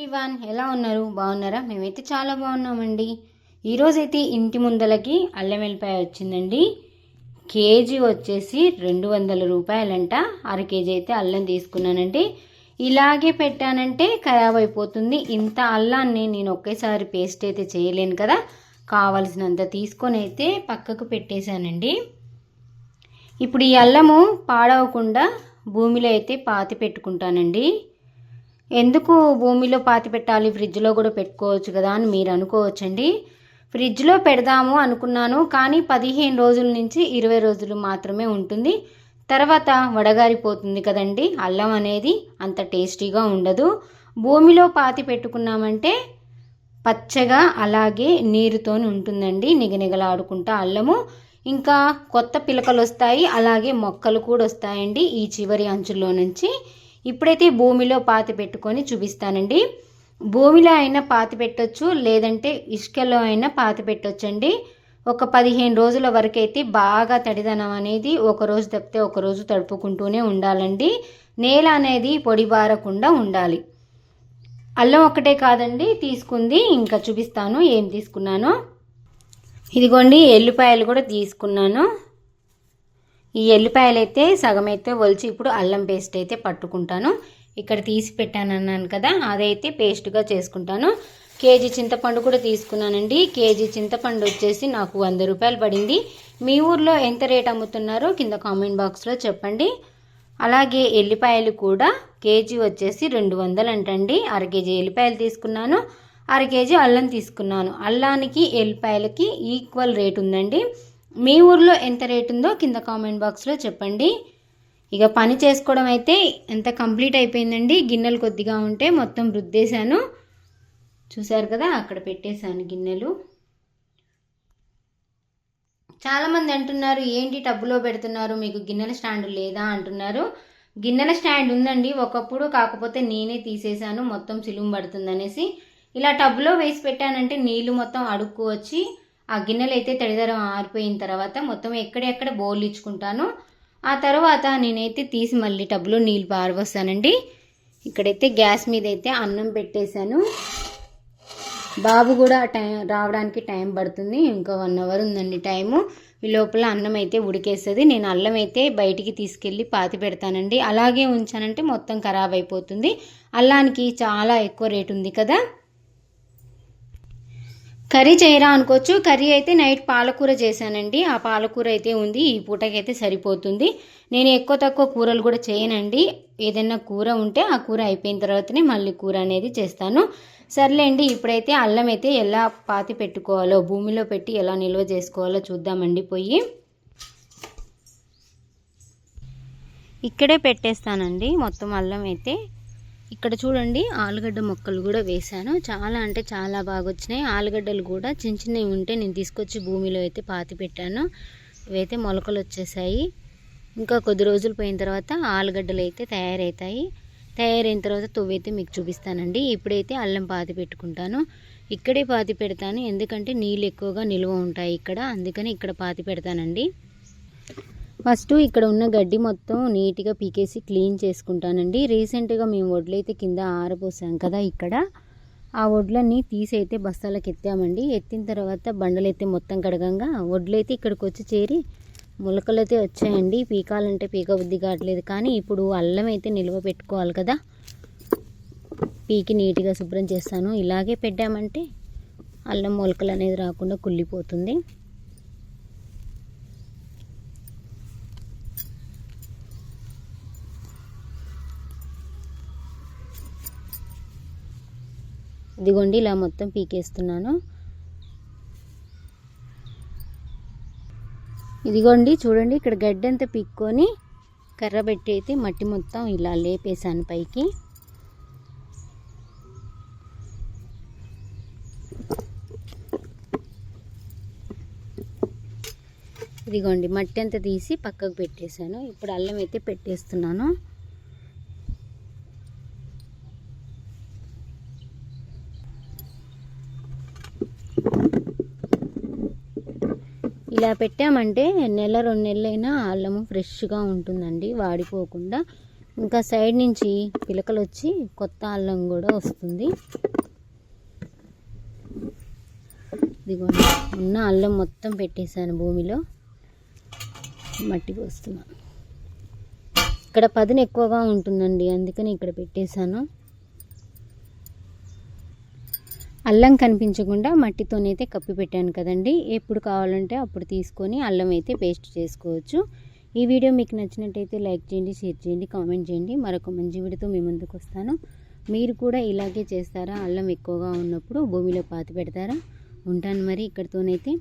Everyone ఎలా ఉన్నారు? బాగున్నారా? మేమైతే చాలా బాగున్నామండి. ఈరోజైతే ఇంటి ముందలకి అల్లం వెల్లిపాయ వచ్చిందండి. కేజీ వచ్చేసి రెండు వందల రూపాయలంట. అర కేజీ అయితే అల్లం తీసుకున్నానండి. ఇలాగే పెట్టానంటే ఖరాబ్ అయిపోతుంది. ఇంత అల్లాన్ని నేను ఒకేసారి పేస్ట్ అయితే చేయలేను కదా. కావలసినంత తీసుకొని అయితే పక్కకు పెట్టేశానండి. ఇప్పుడు ఈ అల్లము పాడవకుండా భూమిలో అయితే పాతి పెట్టుకుంటానండి. ఎందుకు భూమిలో పాతి పెట్టాలి? ఫ్రిడ్జ్లో కూడా పెట్టుకోవచ్చు కదా అని మీరు అనుకోవచ్చండి. ఫ్రిడ్జ్లో పెడదాము అనుకున్నాను కానీ పదిహేను రోజుల నుంచి ఇరవై రోజులు మాత్రమే ఉంటుంది. తర్వాత వడగారిపోతుంది కదండి. అల్లం అనేది అంత టేస్టీగా ఉండదు. భూమిలో పాతి పెట్టుకున్నామంటే పచ్చగా అలాగే నీరుతో ఉంటుందండి. నిగనిగలాడుకుంటా అల్లము. ఇంకా కొత్త పిలకలు వస్తాయి అలాగే మొక్కలు కూడా వస్తాయండి ఈ చివరి అంచుల్లో నుంచి. ఇప్పుడైతే భూమిలో పాతి పెట్టుకొని చూపిస్తానండి. భూమిలో అయినా పాతి పెట్టొచ్చు లేదంటే ఇసుకలో అయినా పాతి పెట్టొచ్చండి. ఒక పదిహేను రోజుల వరకు అయితే బాగా తడిదనం అనేది ఒక రోజు తప్పితే ఒక రోజు తడుపుకుంటూనే ఉండాలండి. నేల అనేది పొడిబారకుండా ఉండాలి. అల్లం ఒకటే కాదండి తీసుకుంది ఇంకా చూపిస్తాను ఏం తీసుకున్నానో. ఇదిగోండి ఎల్లిపాయలు కూడా తీసుకున్నాను. ఈ ఎల్లిపాయలు అయితే సగం అయితే ఒలిచి ఇప్పుడు అల్లం పేస్ట్ అయితే పట్టుకుంటాను. ఇక్కడ తీసి పెట్టాను అన్నాను కదా అదైతే పేస్ట్గా చేసుకుంటాను. కేజీ చింతపండు కూడా తీసుకున్నానండి. కేజీ చింతపండు వచ్చేసి నాకు వంద రూపాయలు పడింది. మీ ఊర్లో ఎంత రేట్ అమ్ముతున్నారో కింద కామెంట్ బాక్స్లో చెప్పండి. అలాగే ఎల్లిపాయలు కూడా కేజీ వచ్చేసి రెండు వందలు అంటండి అర కేజీ ఎల్లిపాయలు తీసుకున్నాను. అర కేజీ అల్లం తీసుకున్నాను. అల్లానికి ఎల్లిపాయలకి ఈక్వల్ రేట్ ఉందండి. మీ ఊర్లో ఎంత రేట్ ఉందో కింద కామెంట్ బాక్స్లో చెప్పండి. ఇక పని చేసుకోవడం అయితే ఎంత కంప్లీట్ అయిపోయిందండి. గిన్నెలు కొద్దిగా ఉంటే మొత్తం రుద్దేశాను. చూశారు కదా అక్కడ పెట్టేశాను గిన్నెలు. చాలామంది అంటున్నారు ఏంటి టబ్బులో పెడుతున్నారు? మీకు గిన్నెల స్టాండ్ లేదా? అంటున్నారు. గిన్నెల స్టాండ్ ఉందండి. ఒకప్పుడు కాకపోతే నేనే తీసేశాను. మొత్తం సిలుము పడుతుందనేసి ఇలా టబ్లో వేసి పెట్టానంటే నీళ్ళు మొత్తం అడుక్కు వచ్చి ఆ గిన్నెలు అయితే తడిదరం ఆరిపోయిన తర్వాత మొత్తం ఎక్కడెక్కడ బౌల్ ఇచ్చుకుంటాను ఆ తర్వాత నేనైతే తీసి మళ్ళీ టబ్లో నీళ్ళు పారవస్తానండి ఇక్కడైతే గ్యాస్ మీద అయితే అన్నం పెట్టేశాను. బాబు కూడా టైం రావడానికి టైం పడుతుంది. ఇంకా వన్ అవర్ ఉందండి టైము. ఈ లోపల అన్నం అయితే ఉడికేస్తుంది. నేను అల్లం అయితే బయటికి తీసుకెళ్ళి పాతి పెడతానండి. అలాగే ఉంచానంటే మొత్తం ఖరాబ్ అయిపోతుంది. అల్లానికి చాలా ఎక్కువ రేటు ఉంది కదా. కర్రీ చేయరా అనుకోవచ్చు. కర్రీ అయితే నైట్ పాలకూర చేశానండి. ఆ పాలకూర అయితే ఉంది. ఈ పూటకైతే సరిపోతుంది. నేను ఎక్కువ తక్కువ కూరలు కూడా చేయనండి. ఏదైనా కూర ఉంటే ఆ కూర అయిపోయిన తర్వాతనే మళ్ళీ కూర అనేది చేస్తాను. సర్లేండి ఇప్పుడైతే అల్లం అయితే ఎలా పాతి పెట్టుకోవాలో భూమిలో పెట్టి ఎలా నిల్వ చేసుకోవాలో చూద్దామండి పొయ్యి ఇక్కడే పెట్టేస్తానండి మొత్తం అల్లం అయితే. ఇక్కడ చూడండి ఆలుగడ్డ మొక్కలు కూడా వేశాను. చాలా అంటే చాలా బాగా వచ్చినాయి ఆలుగడ్డలు కూడా చిన్న చిన్నవి ఉంటే నేను తీసుకొచ్చి భూమిలో అయితే పాతి పెట్టాను. ఇవైతే మొలకలు వచ్చేసాయి. ఇంకా కొద్ది రోజులు పోయిన తర్వాత ఆలుగడ్డలు అయితే తయారవుతాయి తయారైన తర్వాత తొవ్వైతే మీకు చూపిస్తానండి. ఇప్పుడైతే అల్లం పాతి పెట్టుకుంటాను. ఇక్కడే పాతి పెడతాను. ఎందుకంటే నీళ్ళు ఎక్కువగా నిల్వ ఉంటాయి ఇక్కడ. అందుకని ఇక్కడ పాతి పెడతానండి. ఫస్ట్ ఇక్కడ ఉన్న గడ్డి మొత్తం నీట్గా పీకేసి క్లీన్ చేసుకుంటానండి. రీసెంట్గా మేము వడ్లైతే కింద ఆరబోసాం కదా ఇక్కడ. ఆ వడ్లన్నీ తీసి అయితే బస్తాలకు ఎత్తామండి. ఎత్తిన తర్వాత బండలైతే మొత్తం కడగంగా వడ్లైతే ఇక్కడికి వచ్చి చేరి మొలకలైతే వచ్చాయండి. పీకాలంటే పీక బుద్ధి కావట్లేదు కానీ ఇప్పుడు అల్లం అయితే నిల్వ పెట్టుకోవాలి కదా. పీకి నీట్గా శుభ్రం చేస్తాను. ఇలాగే పెట్టామంటే అల్లం మొలకలు అనేది రాకుండా కుళ్ళిపోతుంది. ఇదిగోండి ఇలా మొత్తం పీకేస్తున్నాను. ఇదిగోండి చూడండి ఇక్కడ గడ్డంతా పీక్కొని కర్ర పెట్టి అయితే మట్టి మొత్తం ఇలా లేపేసాను పైకి. ఇదిగోండి మట్టి అంతా తీసి పక్కకు పెట్టేశాను. ఇప్పుడు అల్లం అయితే పెట్టేస్తున్నాను. ఇలా పెట్టామంటే నెల రెండు నెలలైనా అల్లము ఫ్రెష్గా ఉంటుందండి వాడిపోకుండా. ఇంకా సైడ్ నుంచి పిలకలు వచ్చి కొత్త అల్లం కూడా వస్తుంది. ఇదిగోండి ఉన్న అల్లం మొత్తం పెట్టేశాను భూమిలో. మట్టి పోస్తున్నాను ఇక్కడ పదును ఎక్కువగా ఉంటుందండి అందుకని ఇక్కడ పెట్టేశాను. అల్లం కనిపించకుండా మట్టితోనైతే కప్పి పెట్టాను కదండి. ఎప్పుడు కావాలంటే అప్పుడు తీసుకొని అల్లం అయితే పేస్ట్ చేసుకోవచ్చు. ఈ వీడియో మీకు నచ్చినట్టయితే లైక్ చేయండి షేర్ చేయండి కామెంట్ చేయండి. మరొక మంచి వీడియోతో మీ ముందుకు వస్తాను. మీరు కూడా ఇలాగే చేస్తారా? అల్లం ఎక్కువగా ఉన్నప్పుడు భూమిలో పాతి పెడతారా? ఉంటాను మరి ఇక్కడితోనైతే.